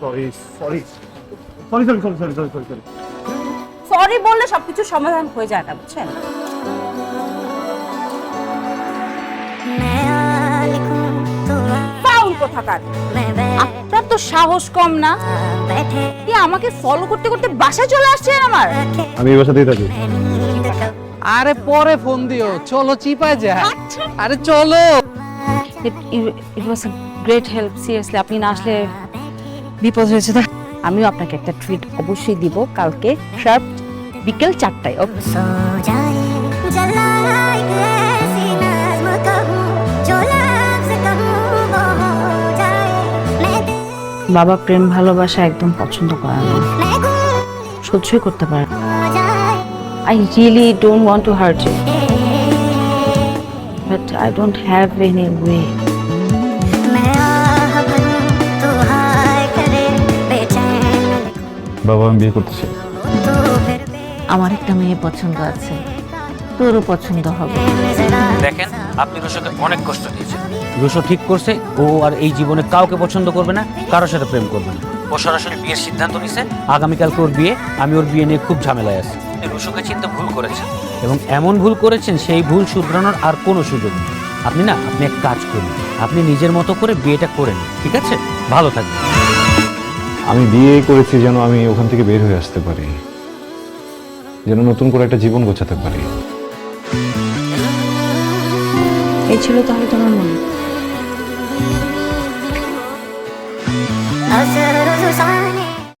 Sorry sorry sorry sorry sorry sorry sorry sorry sorry sorry বললে সবকিছু সমাধান হয়ে যায় না বুঝছেন? ফাউল কোথাকার? আপনার তো সাহস কম না? কি আমাকে ফলো করতে করতে বাসায় চলে আসছেন আমার? আমি এই বাসাতেই থাকি। আরে পরে ফোন দিও। চলো চিপায় যা। আরে চলো। It was great help seriously আপনি না আসলে বিপদ হয়েছে তা আমিও আপনাকে একটা ট্রিট অবশ্যই দিব কালকে শার্প বিকেল চারটায় বাবা প্রেম ভালোবাসা একদম পছন্দ করে না। সহ্যই করতে পারে I really don't want to hurt you but I don't have any way বাবা আমি বিয়ে করতে চাই আমার একটা মেয়ে পছন্দ আছে। তোরও পছন্দ হবে। দেখেন আপনি রোশোকে অনেক কষ্ট দিয়েছেন। রোশো ঠিক করছে ও আর এই জীবনে কাউকে পছন্দ করবে না কারোর সাথে প্রেম করবে না। ও সরাসরি বিয়ের সিদ্ধান্ত নিছে আগামীকালকে ওর বিয়ে আমি ওর বিয়ে নিয়ে খুব ঝামেলায় আছি। রুশোকে চিন্তা ভুল করেছেন। এবং এমন ভুল করেছেন সেই ভুল শুধরানোর আর কোনো সুযোগ নেই। আপনি না আপনি এক কাজ করুন আপনি নিজের মতো করে বিয়েটা করেন ঠিক আছে? ভালো থাকবেন। আমি বিয়ে করেছি যেন আমি ওখান থেকে বের হয়ে আসতে পারি। যেন নতুন করে একটা জীবন গোছাতে পারি। এই ছিল তাহলে তোমার মনে।